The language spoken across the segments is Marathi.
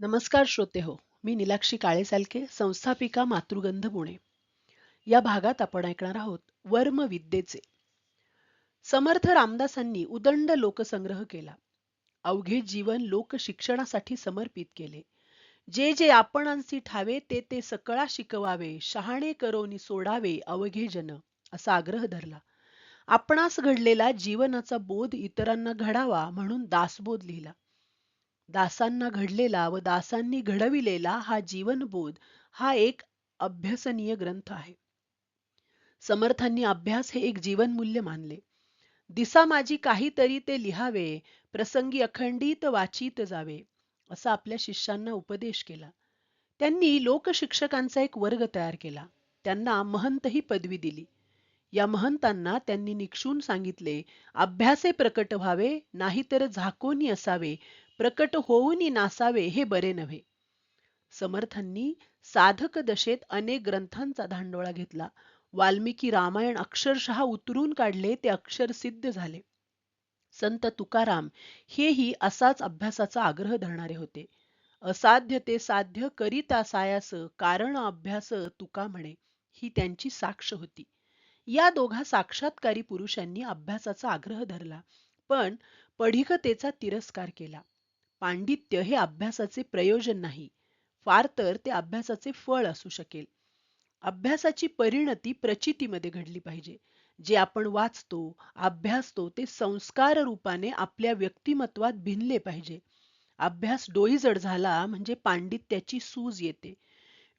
नमस्कार श्रोते हो मी निलाक्षी काळेसालके संस्थापिका मातृगंध पुणे. या भागात आपण ऐकणार आहोत वर्म विद्येचे. समर्थ रामदासांनी उदंड लोकसंग्रह केला. अवघे जीवन लोक शिक्षणासाठी समर्पित केले. जे जे आपणांसी ठावे ते ते सकळा शिकवावे शहाणे करोनी सोडावे अवघे जन असा आग्रह धरला. आपणास घडलेला जीवनाचा बोध इतरांना घडावा म्हणून दासबोध लिहिला. दासांना घडलेला व दासांनी घडविलेला हा जीवनबोध हा एक अभ्यसनीय ग्रंथ आहे. समर्थांनी अभ्यास हे एक जीवनमूल्य मानले. दिसा माझी काहीतरी ते लिहावे प्रसंगी अखंडित वाचित जावे असा आपल्या शिष्यांना उपदेश केला. त्यांनी लोकशिक्षकांचा एक वर्ग तयार केला. त्यांना महंत ही पदवी दिली. या महंतांना त्यांनी निक्षून सांगितले अभ्यासे प्रकट व्हावे नाहीतर झाकोनी असावे प्रकट होऊनही नासावे हे बरे नव्हे. समर्थांनी साधक दशेत अनेक ग्रंथांचा धांडोळा घेतला. वाल्मिकी रामायण अक्षरशः उतरून काढले ते अक्षर सिद्ध झाले. संत तुकाराम हेही असाच अभ्यासाचा आग्रह धरणारे होते. असाध्य ते साध्य करिता सायास कारण अभ्यास तुका म्हणे ही त्यांची साक्ष होती. या दोघा साक्षात्कारी पुरुषांनी अभ्यासाचा आग्रह धरला पण पढिकतेचा तिरस्कार केला. पांडित्य हे अभ्यासाचे प्रयोजन नाही. फार तर ते अभ्यासाचे फळ असू शकेल. अभ्यासाची परिणती प्रचितीमध्ये घडली पाहिजे. जे आपण वाचतो अभ्यासतो ते संस्कार रूपाने आपल्या व्यक्तिमत्वात भिनले पाहिजे. अभ्यास डोईजड झाला म्हणजे पांडित्याची सूज येते.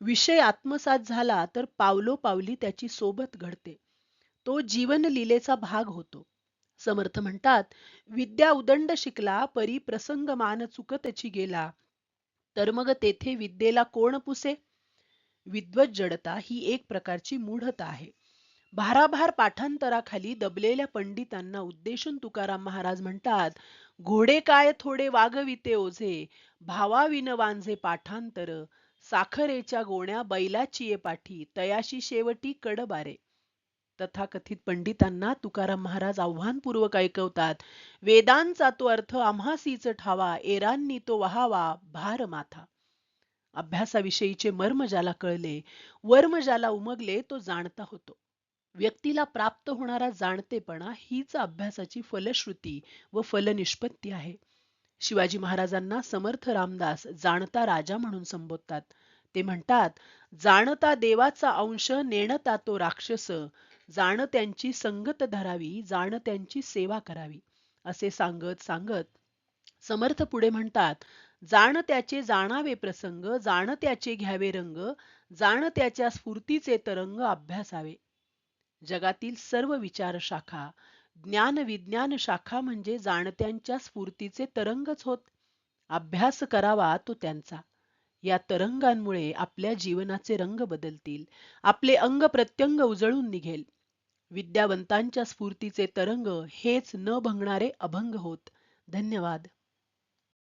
विषय आत्मसात झाला तर पावलोपावली त्याची सोबत घडते. तो जीवनलीलेचा भाग होतो. समर्थ म्हणतात विद्या उदंड शिकला परी प्रसंग मान चुकतची गेला. तर मग तेथे विद्येला कोण पुसे? विद्वत जडता ही एक प्रकारची मूढता आहे. भाराभार पाठांतराखाली दबलेल्या पंडितांना उद्देशून तुकाराम महाराज म्हणतात घोडे काय थोडे वागविते ओझे? भावाविन वांझे पाठांतर. साखरेच्या गोण्या बैलाची पाठी. तयाशी शेवटी कडबारे. तथाकथित पंडितांना तुकाराम महाराज आव्हानपूर्वक ऐकवतात. वेदांचा तो अर्थ आम्हासीच ठावा एरांनी तो वहावा भार माथा अभ्यासाविषयीचे मर्म ज्याला कळले वर्म ज्याला उमगले तो जाणता होतो. व्यक्तीला प्राप्त होणारा जाणतेपणा हीच अभ्यासाची फलश्रुती व फलनिष्पत्ती आहे. शिवाजी महाराजांना समर्थ रामदास जाणता राजा म्हणून संबोधतात. ते म्हणतात जाणता देवाचा अंश नेणता तो राक्षस. जाण त्यांची संगत धरावी जाण त्यांची सेवा करावी. असे सांगत सांगत समर्थ पुढे म्हणतात जाण त्याचे जाणावे प्रसंग जाण त्याचे घ्यावे रंग जाण त्याच्या स्फूर्तीचे तरंग अभ्यासावे. जगातील सर्व विचार शाखा ज्ञान विज्ञान शाखा म्हणजे जाणत्यांच्या स्फूर्तीचे तरंगच होत. अभ्यास करावा तो त्यांचा. या तरंगांमुळे आपल्या जीवनाचे रंग बदलतील. आपले अंग प्रत्यंग उजळून निघेल. विद्यावंतांच्या स्फूर्तीचे तरंग हेच न भंगणारे अभंग होत. धन्यवाद.